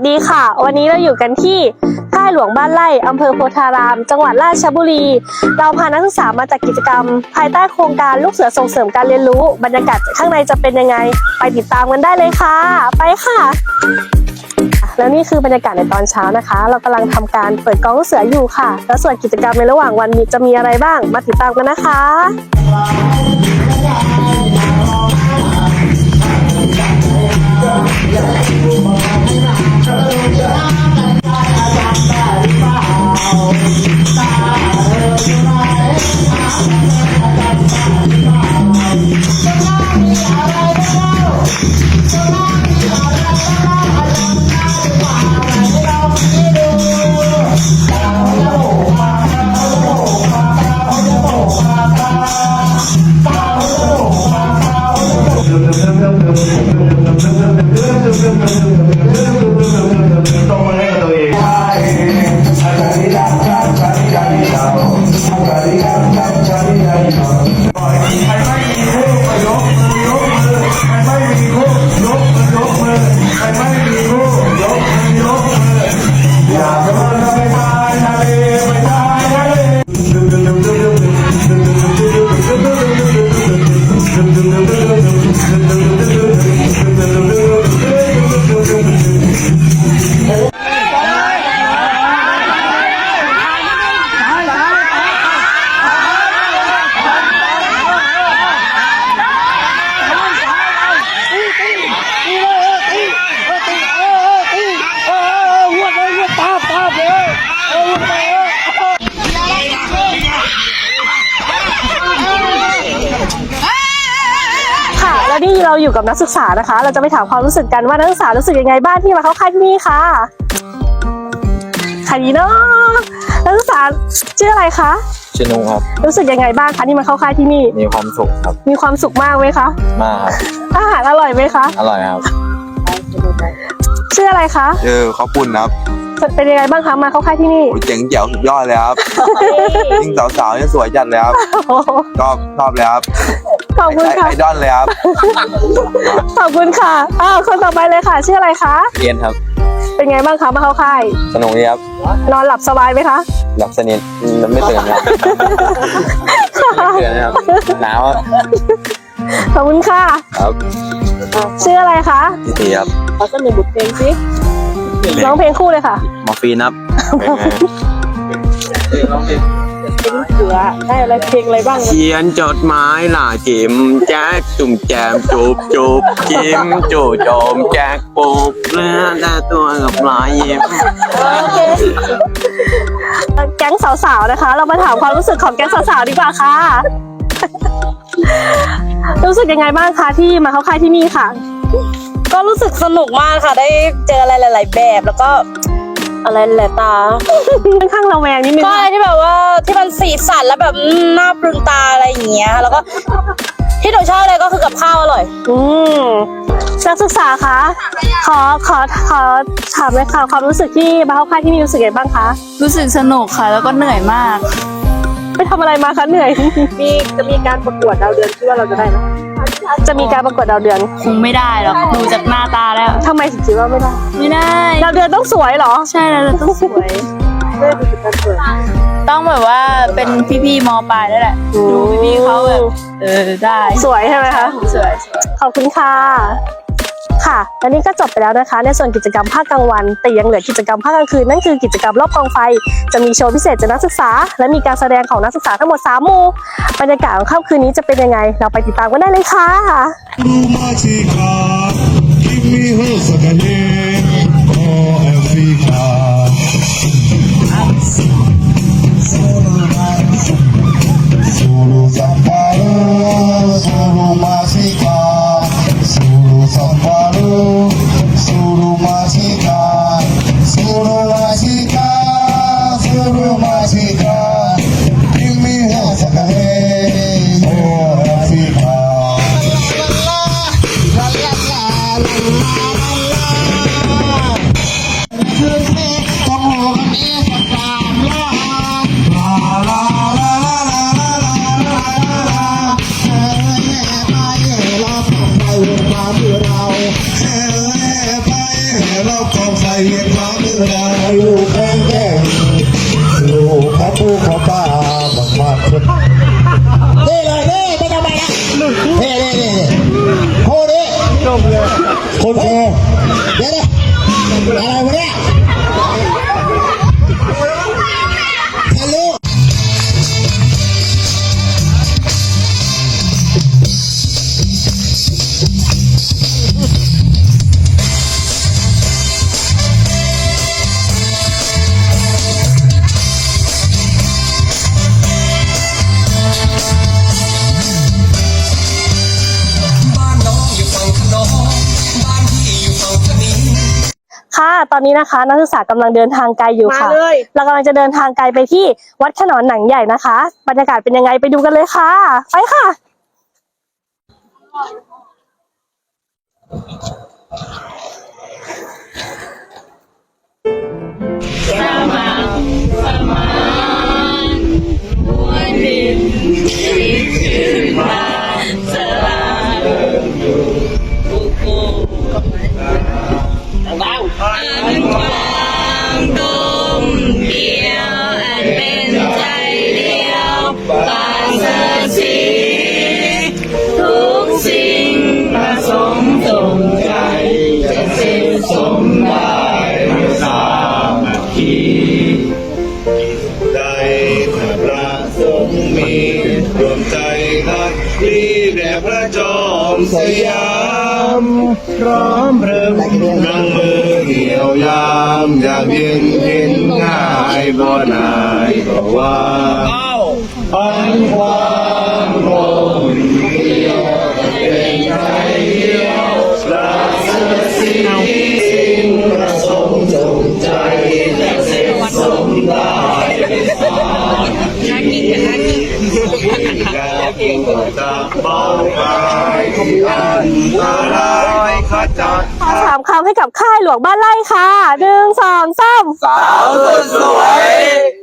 สดีค่ะ วันนี้เราอยู่กันที่ค่ายหลวงบ้านไร่อำเภอโพธาราม จังหวัดราชบุรี เราพานักศึกษามาจัดกิจกรรม ภายใต้โครงการลูกเสือส่งเสริมการเรียนรู้ บรรยากาศข้างในจะเป็นยังไง ไปติดตามกันได้เลยค่ะ ไปค่ะ แล้วนี่คือบรรยากาศในตอนเช้านะคะ เรากำลังทำการเปิดกล้องลูกเสืออยู่ค่ะ แล้วส่วนกิจกรรมในระหว่างวันมีจะมีอะไรบ้าง มาติดตามกันนะคะต้ อ เราอยู่กับนักศึกษานะคะ เราจะไปถามความรู้สึกกันว่านักศึกษารู้สึกยังไงบ้างที่มาเข้าค่ายที่นี่ค่ะใครดีเนาะนักศึกษาชื่ออะไรคะชื่อนุครับ รู้สึกยังไงบ้างคะที่มาเข้าค่ายที่นี่ มีความสุขครับ มีความสุขมากไหมคะ มากครับอาหารอร่อยไหมคะ อร่อยครับ ชื่ออะไรคะเจอข้าวปุ้นครับ เป็นยังไงบ้างคะมาเข้าค่ายที่นี่โอ้ยเจ๋งเจ๋วสุดยอดเลยครับยิ่งสาวๆเนี่ยสวยจัดเลยครับโอ้โหชอบชอบเลยครับ ขอบคุณไอค่ะ ไอดอลเลยครับ ขอบคุณค่ะ อ้าว คนต่อไปเลยค่ะ ชื่ออะไรคะ เรียนครับ เป็นไงบ้างคะมาเข้าค่าย สนุกดีครับ นอนหลับสบายไหมคะ หลับสนิทไม่ตื่นครับไม่ตื่นนะครับ หนาวครับขอบคุณค่ะ ครับ ชื่ออะไรคะพี่ตีครับขอเสนอบทเพลงสิร้องเพลงคู่เลยค่ะ มอร์ฟีนครับ เสือได้อะไรเพลงอะไรบ้างเขียนจดหมายล่าจิมแจ๊กจุ่มแจมจูบจูบจิมจู่โจมแจ๊กปูบเลือแต่ตัวกับรอยยิ้มแก๊งสาวๆนะคะ เรามาถามความรู้สึกของแก๊งสาวๆดีกว่าค่ะ รู้สึกยังไงบ้างคะที่มาเข้าค่ายที่นี่ค่ะ ก็รู้สึกสนุกมากค่ะ ได้เจออะไรหลาย ๆ แบบแล้วก็ อะไรหลายๆตาค่อนข้างระแวงนิดนึงก็อะไรที่แบบว่าที่มันสีสันแล้วแบบอืมน่าปรึงตาอะไรอย่างเงี้ย แล้วก็ที่หนูชอบเลยก็คือกับข้าวอร่อย อืมนักศึกษาคะ ขอขอขอถามเลยค่ะความรู้สึกที่มาเข้าค่ายที่นี่รู้สึกยังไงบ้างคะ รู้สึกสนุกค่ะ แล้วก็เหนื่อยมาก ไปทำอะไรมาคะเหนื่อย มีจะมีการประกวดดาวเดือนที่ว่าเราจะได้ไหม จะมีการประกวดดาวเดือนคงไม่ได้หรอกดูจากหน้าตาแล้วทำไมถึงคิดว่าไม่ได้ไม่ได้ดาวเดือนต้องสวยเหรอ ใช่แล้วเราต้องสวย ต้องแบบว่าเป็นพี่ๆมปลายแล้วแหละดูพี่ๆเขาแบบเออได้สวยใช่ไหมคะสวยสวย ขอบคุณค่ะ ค่ะและนี่ก็จบไปแล้วนะคะ ในส่วนกิจกรรมภาคกลางวัน แต่ยังเหลือกิจกรรมภาคกลางคืนนั่นคือกิจกรรมรอบกองไฟ จะมีโชว์พิเศษจากนักศึกษา และมีการแสดงของนักศึกษาทั้งหมด3ามูบรรยากาศของค่ำคืนนี้จะเป็นยังไง เราไปติดตามกันได้เลยค่ะ รอบกอใไฟเย็นฟ้ามืดดาอยู่แข้งแก้งอยู่ขอปูขอป้าบักมากนี่เลยนี่ไม่ต้องไปละนี่นี่นี่โคดิจบเลยคนโคเดี๋ยวเดี๋อะไรวะเนี่ย ค่ะ ตอนนี้นะคะ นักศึกษากำลังเดินทางไกลอยู่มาค่ะเลย เรากำลังจะเดินทางไกลไปที่วัดขนอนหนังใหญ่นะคะ บรรยากาศเป็นยังไงไปดูกันเลยค่ะ ไปค่ะ ใจพระทรงมีดวงใจทักดีแด่พระจอมสยามพร้อมเพริมดังมือเหี่ยวยามอยากเย็นเห็นง่ายบ่นายก็ว่าปันควา ตาเบาไปอันตรายขจัดขอสามคำให้กับค่ายหลวงบ้านไร่ค่ะหนึ่งสองสามสาวสวย